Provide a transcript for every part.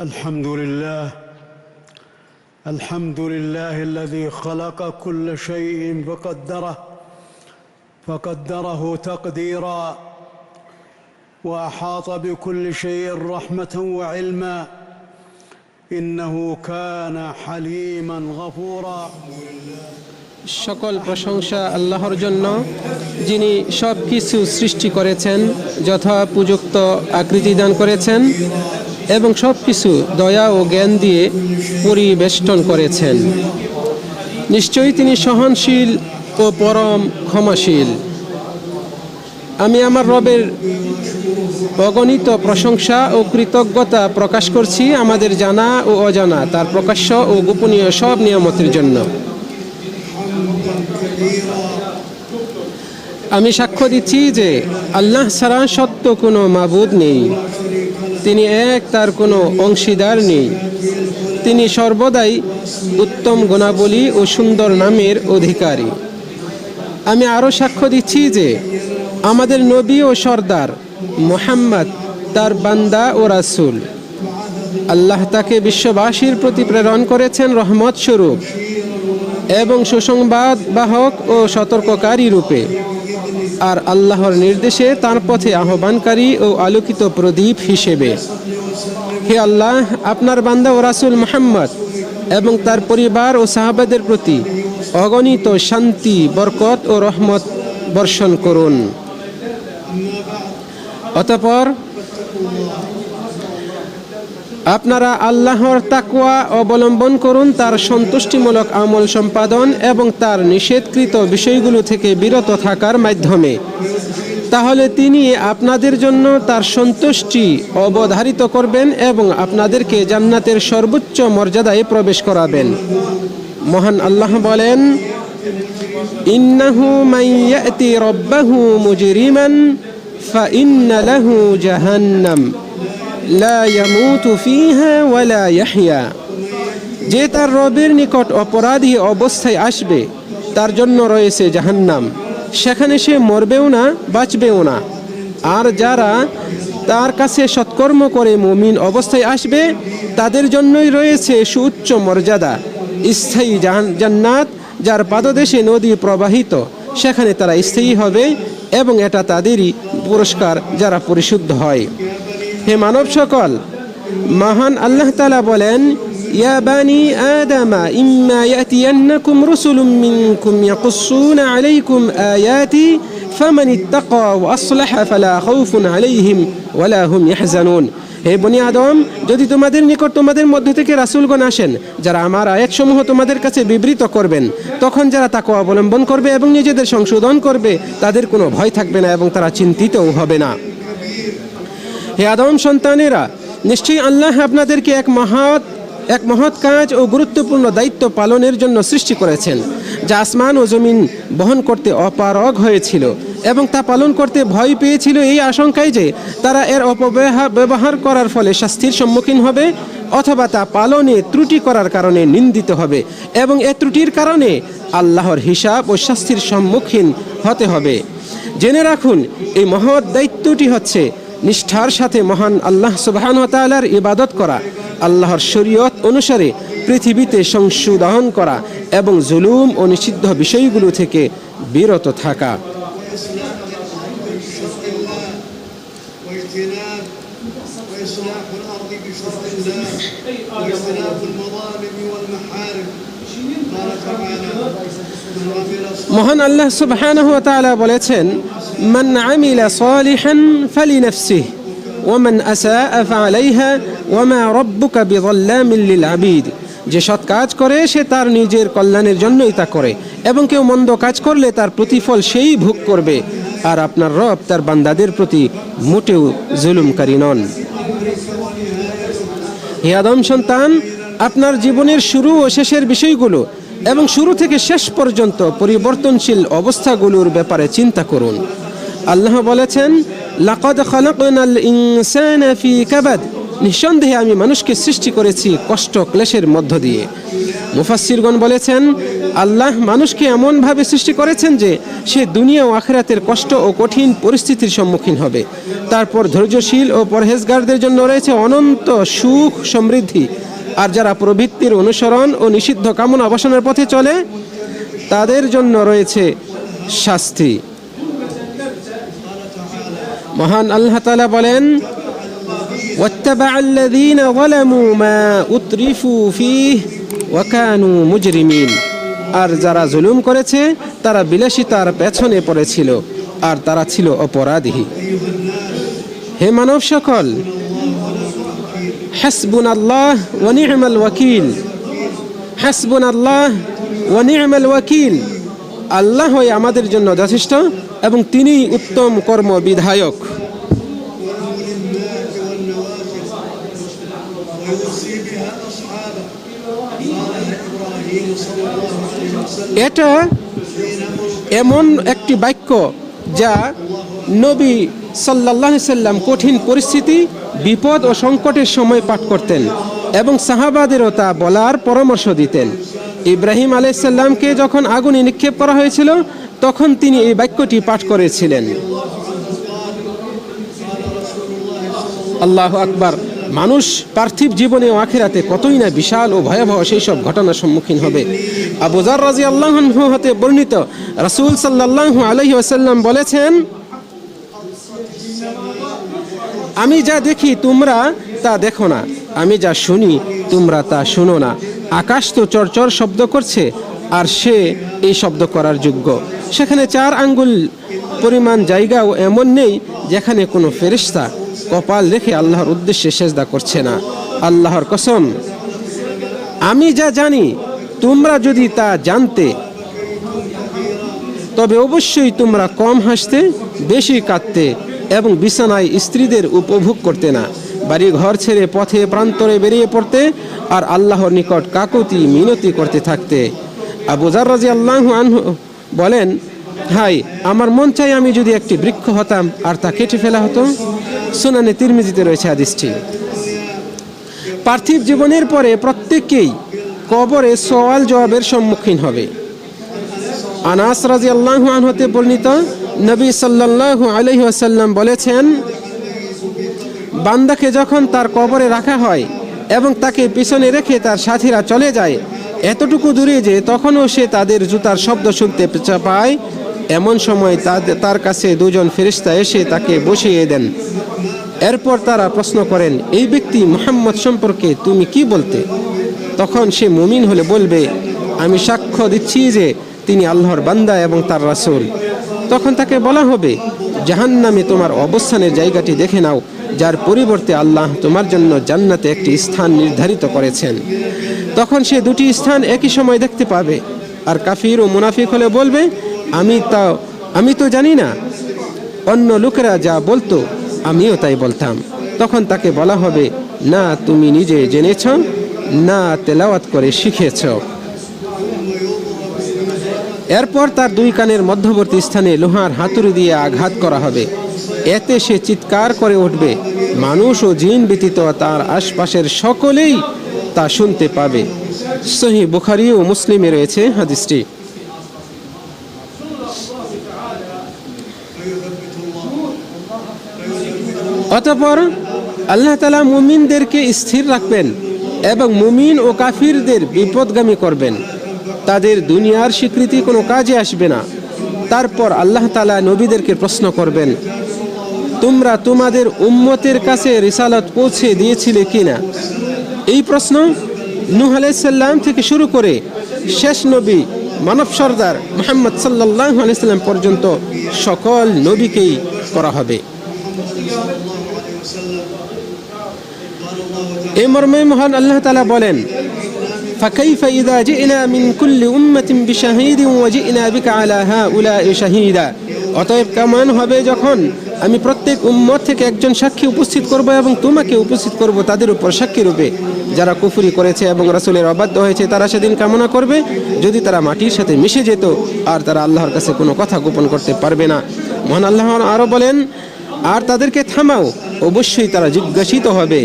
الحمد لله الحمد لله الذي خلق كل شيء فقدره فقدره تقديرا واحاط بكل شيء رحمه وعلما انه كان حليما غفورا সকল প্রশংসা আল্লাহর জন্য যিনি সব কিছু সৃষ্টি করেছেন যথোপযুক্ত আকৃতি দান করেছেন এবং সব কিছু দয়া ও জ্ঞান দিয়ে পরিবেষ্টন করেছেন। নিশ্চয়ই তিনি সহনশীল ও পরম ক্ষমাশীল। আমি আমার রবের অগণিত প্রশংসা ও কৃতজ্ঞতা প্রকাশ করছি আমাদের জানা ও অজানা, তার প্রকাশ্য ও গোপনীয় সব নিয়ামতের জন্য। আমি সাক্ষ্য দিচ্ছি যে আল্লাহ ছাড়া সত্য কোনো মাবুদ নেই। তিনি এক, তার কোনো অংশীদার নেই। তিনি সর্বদাই উত্তম গুণাবলী ও সুন্দর নামের অধিকারী। আমি আরও সাক্ষ্য দিচ্ছি যে, আমাদের নবী ও সর্দার মোহাম্মদ, তার বান্দা ও রাসূল। আল্লাহ তাকে বিশ্ববাসীর প্রতি প্রেরণ করেছেন রহমত স্বরূপ এবং সুসংবাদ বাহক ও সতর্ককারী রূপে। আর আল্লাহর নির্দেশে তার পথে আহ্বানকারী ও আলোকিত প্রদীপ হিসেবে। হে আল্লাহ, আপনার বান্দা ও রাসুল মোহাম্মদ এবং তার পরিবার ও সাহাবাদের প্রতি অগণিত শান্তি, বরকত ও রহমত বর্ষণ করুন। অতপর আপনারা আল্লাহর তাকওয়া অবলম্বন করুন, তার সন্তুষ্টিমূলক আমল সম্পাদন এবং তার নিষেধকৃত বিষয়গুলো থেকে বিরত থাকার মাধ্যমে। তাহলে তিনি আপনাদের জন্য তার সন্তুষ্টি অবধারিত করবেন এবং আপনাদেরকে জান্নাতের সর্বোচ্চ মর্যাদায় প্রবেশ করাবেন। মহান আল্লাহ বলেন, ইন্নাহু রব্বাহু মুজরিমান ফাইন্না লাহু জাহান্নাম। ইয়াহইয়া। যে তার রবের নিকট অপরাধী অবস্থায় আসবে, তার জন্য রয়েছে জাহান্নাম। সেখানে সে মরবেও না, বাঁচবেও না। আর যারা তার কাছে সৎকর্ম করে মুমিন অবস্থায় আসবে, তাদের জন্যই রয়েছে সুউচ্চ মর্যাদা, স্থায়ী জান্নাত, যার পাদদেশে নদী প্রবাহিত। সেখানে তারা স্থায়ী হবে এবং এটা তাদেরই পুরস্কার যারা পরিশুদ্ধ হয়। হে মানব সকল মহান আল্লাহ তালা বলেন يا بني آدم إما يأتينكم رسل منكم يقصون عليكم آياتي فمن اتقى وأصلح فلا خوف عليهم ولا هم يحزنون হে বনি আদম যদি তোমাদের নিকট তোমাদের মধ্য থেকে রাসূলগণ আসেন যারা আমার আয়াতসমূহ তোমাদের কাছে বিবৃত করবেন তখন যারা তাকে অবলম্বন করবে এবং নিজেদের সংশোধন করবে তাদের কোনো ভয় থাকবে না এবং তারা চিন্তিতও হবে না হে আদম সন্তানেরা, নিশ্চয়ই আল্লাহ আপনাদেরকে এক মহৎ এক মহৎ কাজ ও গুরুত্বপূর্ণ দায়িত্ব পালনের জন্য সৃষ্টি করেছেন, যা আসমান ও জমিন বহন করতে অপারগ হয়েছিল এবং তা পালন করতে ভয় পেয়েছিল এই আশঙ্কায় যে তারা এর অপব্যবহার ব্যবহার করার ফলে শাস্তির সম্মুখীন হবে অথবা তা পালনে ত্রুটি করার কারণে নিন্দিত হবে এবং এ ত্রুটির কারণে আল্লাহর হিসাব ও শাস্তির সম্মুখীন হতে হবে। জেনে রাখুন, এই মহৎ দায়িত্বটি হচ্ছে নিষ্ঠার সাথে মহান আল্লাহ সুবাহান তালার ইবাদত করা, আল্লাহর শরীয়ত অনুসারে পৃথিবীতে সংশোধন করা এবং জুলুম ও নিষিদ্ধ বিষয়গুলো থেকে বিরত থাকা। মহান আল্লাহ সুবহানাহু বলেছেন আবিদ। যে সৎ কাজ করে, সে তার নিজের কল্যাণের জন্যই তা করে, এবং কেউ মন্দ কাজ করলে তার প্রতিফল সেই ভোগ করবে, আর আপনার রব তার বান্দাদের প্রতি মোটেও জুলুমকারী নন। হে আদম সন্তান আপনার জীবনের শুরু ও শেষের বিষয়গুলো এবং শুরু থেকে শেষ পর্যন্ত পরিবর্তনশীল অবস্থাগুলোর ব্যাপারে চিন্তা করুন। আল্লাহ বলেছেন, লাকাদ খালাকনাল ইনসানা ফি কাবাদ। নিঃসন্দেহে আমি মানুষকে সৃষ্টি করেছি কষ্ট ক্লেশের মধ্য দিয়ে। মুফাসসিরগণ বলেছেন, আল্লাহ মানুষকে এমনভাবে সৃষ্টি করেছেন যে সে দুনিয়া ও আখেরাতের কষ্ট ও কঠিন পরিস্থিতির সম্মুখীন হবে। তারপর ধৈর্যশীল ও পরহেজগারদের জন্য রয়েছে অনন্ত সুখ সমৃদ্ধি। আর যারা প্রবৃত্তির অনুসরণ ও নিষিদ্ধ কামনা অবসানের পথে চলে তাদের জন্য রয়েছে শাস্তি মহান আল্লাহ তাআলা বলেন واتبع الذين ظلموا ما أترفوا فيه وكانوا مجرمين আর যারা জুলুম করেছে তারা বিলাসিতার পেছনে পড়েছিল আর তারা ছিল অপরাধী হে মানব সকল হাসবুন আল্লাহ ওয়ানিমাল ওয়াকিল। হাসবুন আল্লাহ ওয়ানিমাল ওয়াকিল। আল্লাহ আমাদের জন্য যথেষ্ট এবং তিনি উত্তম কর্ম বিধায়ক। এটা এমন একটি বাক্য যা নবী সাল্লাহ সাল্লাম কঠিন পরিস্থিতি, বিপদ ও সংকটের সময় পাঠ করতেন এবং সাহাবাদেরও তা বলার পরামর্শ দিতেন। ইব্রাহিম আলাইসাল্লামকে যখন আগুনে নিক্ষেপ করা হয়েছিল, তখন তিনি এই বাক্যটি পাঠ করেছিলেন। আল্লাহ আকবার। মানুষ পার্থিব জীবনে ও আখেরাতে কতই না বিশাল ও ভয়াবহ সেই সব ঘটনার সম্মুখীন হবে। আবুজার রাজি আল্লাহ হতে বর্ণিত, রাসূল সাল্লাল্লাহু আলাইহি ওয়াসাল্লাম বলেছেন আমি যা দেখি তোমরা তা দেখো না। আমি যা শুনি, তোমরা তা শুনো না। আকাশ তো চরচর শব্দ করছে, আর সে এই শব্দ করার যোগ্য। সেখানে চার আঙ্গুল, পরিমাণ জায়গাও এমন নেই যেখানে কোনো ফেরিস্তা কপাল রেখে আল্লাহর উদ্দেশ্যে সেজদা করছে না। আল্লাহর কসম, আমি যা জানি, তোমরা যদি তা জানতে, তবে অবশ্যই তোমরা কম হাসতে, বেশি কাঁদতে এবং বিছানায় স্ত্রীদের উপভোগ করতে না। বাড়ি ঘর ছেড়ে পথে প্রান্তরে বেরিয়ে পড়তে আর আল্লাহর নিকট কাকুতি মিনতি করতে থাকতে। আবু জার রাজি আল্লাহ আনহু বলেন, হাই, আমার মন চাই আমি যদি একটি বৃক্ষ হতাম আর তা কেটে ফেলা হতো। সুনানে তিরমিজিতে রয়েছে আদিসটি পার্থিব জীবনের পরে প্রত্যেককেই কবরে সওয়াল জবাবের সম্মুখীন হবে। আনাস রাজি আল্লাহ হতে বর্ণিত নবী সাল্লাল্লাহু আলহি আসাল্লাম বলেছেন, বান্দাকে যখন তার কবরে রাখা হয় এবং তাকে পিছনে রেখে তার সাথীরা চলে যায়, এতটুকু দূরে যে তখনও সে তাদের জুতার শব্দ শুনতে পায়। এমন সময় তার কাছে দুজন ফেরিস্তা এসে তাকে বসিয়ে দেন। এরপর তারা প্রশ্ন করেন, এই ব্যক্তি মোহাম্মদ সম্পর্কে তুমি কি বলতে? তখন সে মুমিন হলে বলবে, আমি সাক্ষ্য দিচ্ছি যে তিনি আল্লাহর বান্দা এবং তার রাসূল। তখন তাকে বলা হবে, জাহান্নামে তোমার অবস্থানের জায়গাটি দেখে নাও, যার পরিবর্তে আল্লাহ তোমার জন্য জান্নাতে একটি স্থান নির্ধারিত করেছেন। তখন সে দুটি স্থান একই সময় দেখতে পাবে, আর কাফির ও মুনাফিক হলে বলবে, আমি তা, আমি তো জানি না। অন্য লোকেরা যা বলতো, আমিও তাই বলতাম। তখন তাকে বলা হবে, না, তুমি নিজে জেনেছ, না তেলাওয়াত করে শিখেছ। এরপর তার দুই কানের মধ্যবর্তী স্থানে লোহার হাতুড়ি দিয়ে আঘাত করা হবে। এতে সে চিৎকার করে উঠবে। মানুষ ও জিন ব্যতীত তার আশপাশের সকলেই তা শুনতে পাবে। সহি বুখারি ও মুসলিমে রয়েছে হাদিসটি। অতপর আল্লাহ তালা মুমিনদেরকে স্থির রাখবেন এবং মুমিন ও কাফিরদের বিপদগামী করবেন। তাদের দুনিয়ার স্বীকৃতি কোনো কাজে আসবে না। তারপর আল্লাহ তালা নবীদেরকে প্রশ্ন করবেন, তোমরা তোমাদের উম্মতের কাছে রিসালত পৌঁছে দিয়েছিলে কিনা? এই প্রশ্ন নূহ আলাইসাল্লাম থেকে শুরু করে শেষ নবী মানব সর্দার মোহাম্মদ সাল্লাহ আলাইসাল্লাম পর্যন্ত সকল নবীকেই করা হবে। এই মর্মে মহান আল্লাহ তালা বলেন فكيف إذا جئنا من كل أمة بشهيد وجئنا بك على هؤلاء شهيدا অতএব কেমন হবে যখন আমি প্রত্যেক উম্মত থেকে একজন সাক্ষী উপস্থিত করব এবং তোমাকে উপস্থিত করব তাদের উপর সাক্ষী রূপে যারা কুফরি করেছে এবং রাসূলের অবাধ্য হয়েছে তারা সেদিন কামনা করবে যদি তারা মাটির সাথে মিশে যেত আর তারা আল্লাহর কাছে কোনো কথা গোপন করতে পারবে না মহান আল্লাহ আরও বলেন আর তাদেরকে থামাও অবশ্যই তারা জিজ্ঞাসিত হবে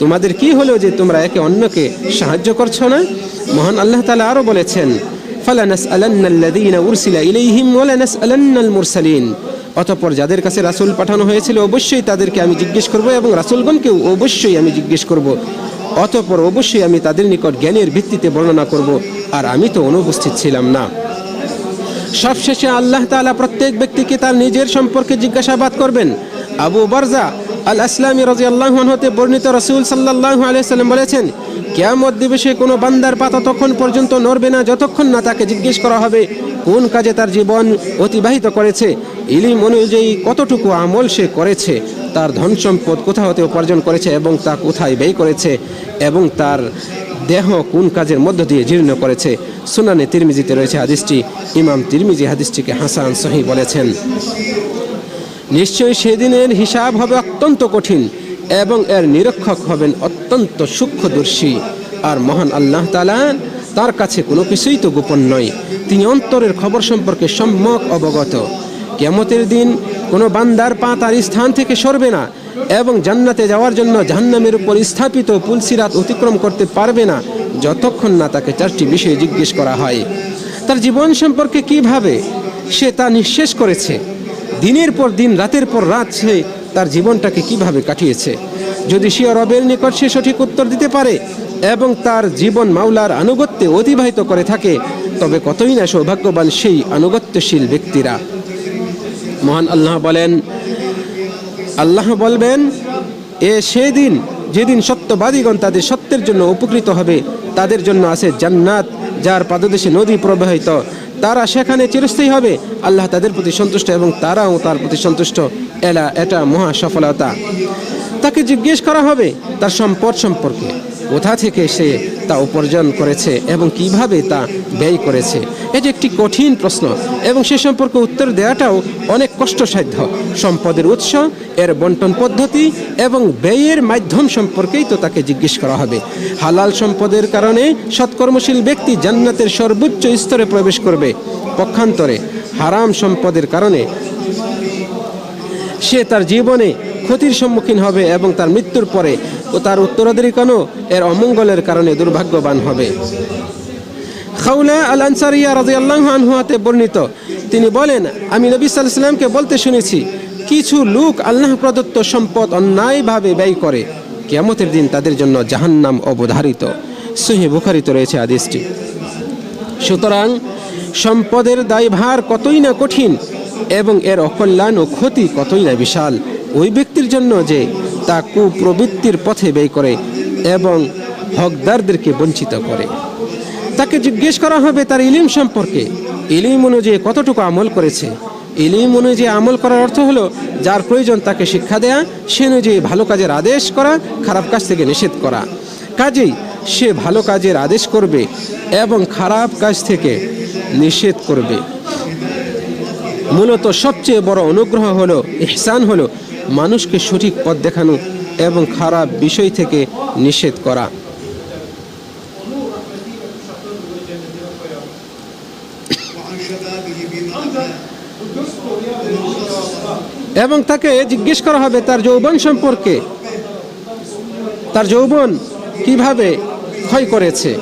তোমাদের কি হলো যে তোমরা একে অন্যকে সাহায্য করছ না? মহান আল্লাহ তালা আরও বলেছেন অতপর যাদের কাছে রাসুল পাঠানো হয়েছিল, অবশ্যই তাদেরকে আমি জিজ্ঞেস করব এবং রাসুলগণকেও অবশ্যই আমি জিজ্ঞেস করব। অতপর অবশ্যই আমি তাদের নিকট জ্ঞানের ভিত্তিতে বর্ণনা করব, আর আমি তো অনুপস্থিত ছিলাম না। সবশেষে আল্লাহ তালা প্রত্যেক ব্যক্তিকে তার নিজের সম্পর্কে জিজ্ঞাসাবাদ করবেন। আবু বারজা আল আসলামী রাজি আল্লাহ হতে বর্ণিত রসুল সাল্লাহ আলাইসাল্লাম বলেছেন, কেয়ামত দিবসে কোনো বান্দার পাতা তখন পর্যন্ত নড়বে না, যতক্ষণ না তাকে জিজ্ঞেস করা হবে কোন কাজে তার জীবন অতিবাহিত করেছে, ইলিম অনুযায়ী কতটুকু আমল সে করেছে, তার ধন সম্পদ কোথা হতে উপার্জন করেছে এবং তা কোথায় ব্যয় করেছে এবং তার দেহ কোন কাজের মধ্য দিয়ে জীর্ণ করেছে। সুনানে তিরমিজিতে রয়েছে হাদিসটি, ইমাম তিরমিজি হাদিসটিকে হাসান সহি বলেছেন। নিশ্চয়ই সেদিনের হিসাব হবে অত্যন্ত কঠিন এবং এর নিরীক্ষক হবেন অত্যন্ত সূক্ষ্মদর্শী। আর মহান আল্লাহ তালা তার কাছে কোনো কিছুই তো গোপন নয়। তিনি অন্তরের খবর সম্পর্কে সম্যক অবগত। কেমতের দিন কোনো বান্দার পা তার স্থান থেকে সরবে না এবং জান্নাতে যাওয়ার জন্য জাহান্নামের উপর স্থাপিত পুলসিরাত অতিক্রম করতে পারবে না যতক্ষণ না তাকে চারটি বিষয়ে জিজ্ঞেস করা হয়। তার জীবন সম্পর্কে কীভাবে সে তা নিঃশেষ করেছে? দিনের পর দিন, রাতের পর রাত সে তার জীবনটাকে কীভাবে কাটিয়েছে? যদি সে রবের নিকট সে সঠিক উত্তর দিতে পারে এবং তার জীবন মাওলার আনুগত্যে অতিবাহিত করে থাকে, তবে কতই না সৌভাগ্যবান সেই আনুগত্যশীল ব্যক্তিরা। মহান আল্লাহ বলেন, আল্লাহ বলবেন, এ সেদিন, যেদিন সত্যবাদীগণ তাদের সত্যের জন্য উপকৃত হবে, তাদের জন্য আছে জান্নাত, যার পাদদেশে নদী প্রবাহিত। তারা সেখানে চিরস্থায়ী হবে। আল্লাহ তাদের প্রতি সন্তুষ্ট এবং তারাও তার প্রতি সন্তুষ্ট। এলা, এটা মহা সফলতা। তাকে জিজ্ঞেস করা হবে তার সম্পদ সম্পর্কে। কোথা থেকে সে তা উপার্জন করেছে এবং কীভাবে তা ব্যয় করেছে? এটি একটি কঠিন প্রশ্ন এবং সে সম্পর্কে উত্তর দেওয়াটাও অনেক কষ্টসাধ্য। সম্পদের উৎস, এর বন্টন পদ্ধতি এবং ব্যয়ের মাধ্যম সম্পর্কেই তো তাকে জিজ্ঞেস করা হবে। হালাল সম্পদের কারণে সৎকর্মশীল ব্যক্তি জান্নাতের সর্বোচ্চ স্তরে প্রবেশ করবে। পক্ষান্তরে হারাম সম্পদের কারণে সে তার জীবনে ক্ষতির সম্মুখীন হবে এবং তার মৃত্যুর পরে ও তার উত্তরাধিকারও এর অমঙ্গলের কারণে দুর্ভাগ্যবান হবে। খাউলা আল আনসারিয়া রাজিয়াল্লাহু আনহু হাতে বর্ণিত। তিনি বলেন, আমি নবী সাল্লামকে বলতে শুনেছি, কিছু লোক আল্লাহ প্রদত্ত সম্পদ অন্যায়ভাবে ব্যয় করে, কেয়ামতের দিন তাদের জন্য জাহান্নাম অবধারিত। সহি বুখারিতে রয়েছে আদেশটি সুতরাং সম্পদের দায়ভার কতই না কঠিন এবং এর অকল্যাণ ও ক্ষতি কতই না বিশাল। ওই ব্যক্তির জন্য যে তা কুপ্রবৃত্তির পথে ব্যয় করে এবং হকদারদেরকে বঞ্চিত করে। তাকে জিজ্ঞেস করা হবে তার ইলিম সম্পর্কে। ইলিম অনুযায়ী কতটুকু আমল করেছে? ইলিম অনুযায়ী আমল করার অর্থ হলো, যার প্রয়োজন তাকে শিক্ষা দেয়া, সে অনুযায়ী ভালো কাজের আদেশ করা, খারাপ কাজ থেকে নিষেধ করা। কাজেই সে ভালো কাজের আদেশ করবে এবং খারাপ কাজ থেকে নিষেধ করবে। মূলত সবচেয়ে বড় অনুগ্রহ হলো, ইহসান হলো মানুষকে সঠিক পথ দেখানো এবং খারাপ বিষয় থেকে নিষেধ করা। এবং তাকে জিজ্ঞেস করা হবে, তার যৌবন সম্পর্কে? তার যৌবন কীভাবে ক্ষয় করেছে?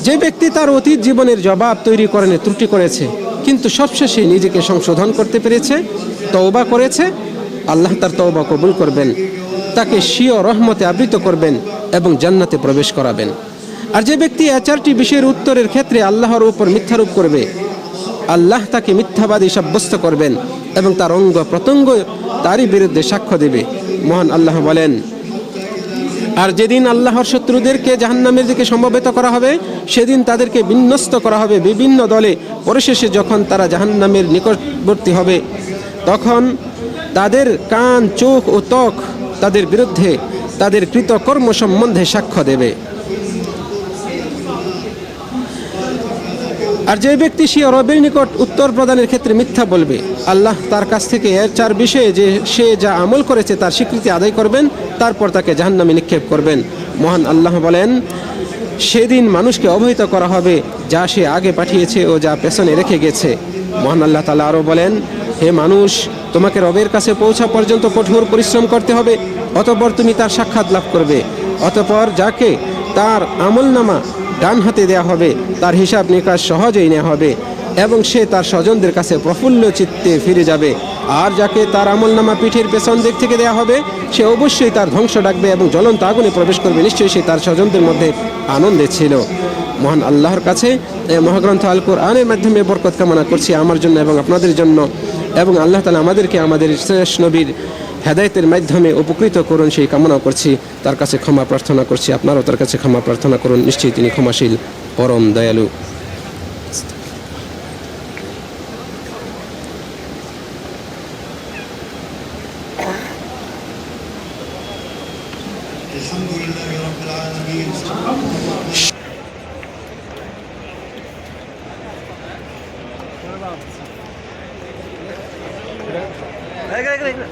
যে ব্যক্তি তার অতীত জীবনের জবাব তৈরি করেনে, ত্রুটি করেছে, কিন্তু সবশেষে নিজেকে সংশোধন করতে পেরেছে, তওবা করেছে আল্লাহ তার তওবা কবুল করবেন। তাকে স্বীয় রহমতে আবৃত করবেন এবং জান্নাতে প্রবেশ করাবেন। আর যে ব্যক্তি এ চারটি বিষয়ের উত্তরের ক্ষেত্রে আল্লাহর উপর মিথ্যারোপ করবে, আল্লাহ তাকে মিথ্যাবাদী সাব্যস্ত করবেন এবং তার অঙ্গ প্রত্যঙ্গ তারই বিরুদ্ধে সাক্ষ্য দেবে। মহান আল্লাহ বলেন, আর যেদিন আল্লাহর শত্রুদেরকে জাহান্নামের দিকে সমবেত করা হবে, সেদিন তাদেরকে বিন্যস্ত করা হবে বিভিন্ন দলে। পরিশেষে যখন তারা জাহান্নামের নিকটবর্তী হবে, তখন তাদের কান, চোখ ও ত্বক তাদের বিরুদ্ধে তাদের কৃতকর্ম সম্বন্ধে সাক্ষ্য দেবে। আর যে ব্যক্তি সে রবের নিকট উত্তর প্রদানের ক্ষেত্রে মিথ্যা বলবে, আল্লাহ তার কাছ থেকে এর চার বিষয়ে যে সে যা আমল করেছে তার স্বীকৃতি আদায় করবেন, তারপর তাকে জাহান্নামে নিক্ষেপ করবেন। মহান আল্লাহ বলেন, সেদিন মানুষকে অবহিত করা হবে যা সে আগে পাঠিয়েছে ও যা পেছনে রেখে গেছে। মহান আল্লাহ তালা আরও বলেন, হে মানুষ তোমাকে রবের কাছে পৌঁছা পর্যন্ত কঠোর পরিশ্রম করতে হবে, অতপর তুমি তার সাক্ষাৎ লাভ করবে। অতপর যাকে তার আমলনামা ডান হাতে দেওয়া হবে, তার হিসাব নিকাশ সহজেই নেওয়া হবে এবং সে তার স্বজনদের কাছে প্রফুল্ল চিত্তে ফিরে যাবে। আর যাকে তার আমলনামা পিঠের পেছন দিক থেকে দেওয়া হবে, সে অবশ্যই তার ধ্বংস ডাকবে এবং জ্বলন্ত আগুনে প্রবেশ করবে। নিশ্চয়ই সে তার স্বজনদের মধ্যে আনন্দে ছিল। মহান আল্লাহর কাছে মহাগ্রন্থ আল কোরআনের মাধ্যমে বরকত কামনা করছি আমার জন্য এবং আপনাদের জন্য। এবং আল্লাহ তালা আমাদেরকে আমাদের শেষ নবীর হেদায়তের মাধ্যমে উপকৃত করুন, সেই কামনা করছি। তার কাছে ক্ষমা প্রার্থনা করছি। আপনারাও তার কাছে ক্ষমা প্রার্থনা করুন। নিশ্চয়ই তিনি ক্ষমাশীল, পরম দয়ালু। इकडे.